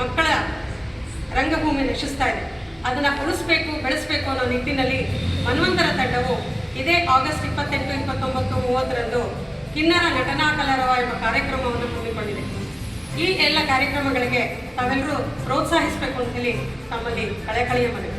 ಮಕ್ಕಳ ರಂಗಭೂಮಿ ನಶಿಸ್ತಾ ಇದೆ ಅದನ್ನು ಉಳಿಸ್ಬೇಕು, ಬೆಳೆಸಬೇಕು ಅನ್ನೋ ನಿಟ್ಟಿನಲ್ಲಿ ಮನ್ವಂತರ ತಂಡವು ಇದೇ ಆಗಸ್ಟ್ ಇಪ್ಪತ್ತೆಂಟು, ಇಪ್ಪತ್ತೊಂಬತ್ತು, ಮೂವತ್ತರಂದು ಕಿನ್ನರ ನಟನಾ ಕಲರವ ಎಂಬ ಕಾರ್ಯಕ್ರಮವನ್ನು ಹಮ್ಮಿಕೊಂಡಿದೆ. ಈ ಎಲ್ಲ ಕಾರ್ಯಕ್ರಮಗಳಿಗೆ ತಾವೆಲ್ಲರೂ ಪ್ರೋತ್ಸಾಹಿಸಬೇಕು ಅಂತ ಹೇಳಿ ತಮ್ಮಲ್ಲಿ ಕಳೆಕಳೆಯ ಮನವಿ.